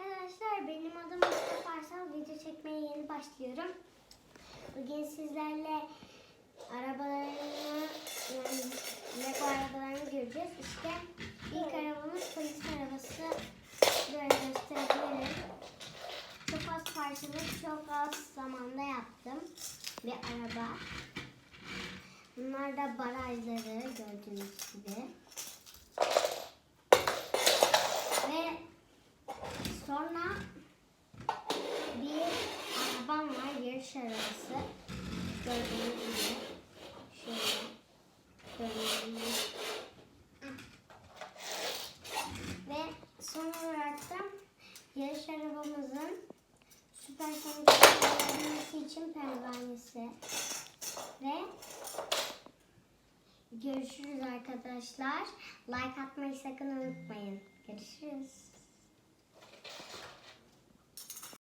arkadaşlar, benim adım Mustafa Arsal. Video çekmeye yeni başlıyorum. Bugün sizlerle arabalarını, yani Lego arabalarını göreceğiz. İşte ilk arabamız polis arabası. Böyle gösterebilirim. Çok az parçalı, çok az zamanda yaptım bir araba. Bunlar da barajları gördüğünüz gibi. Ve sonra bir arabam var, yarış arabası. Gördüğünüz gibi. Şöyle. Ve son olarak da yarış arabamızın süpersonik olabilmesi için pervanesi. Ve görüşürüz arkadaşlar. Like atmayı sakın unutmayın. Görüşürüz.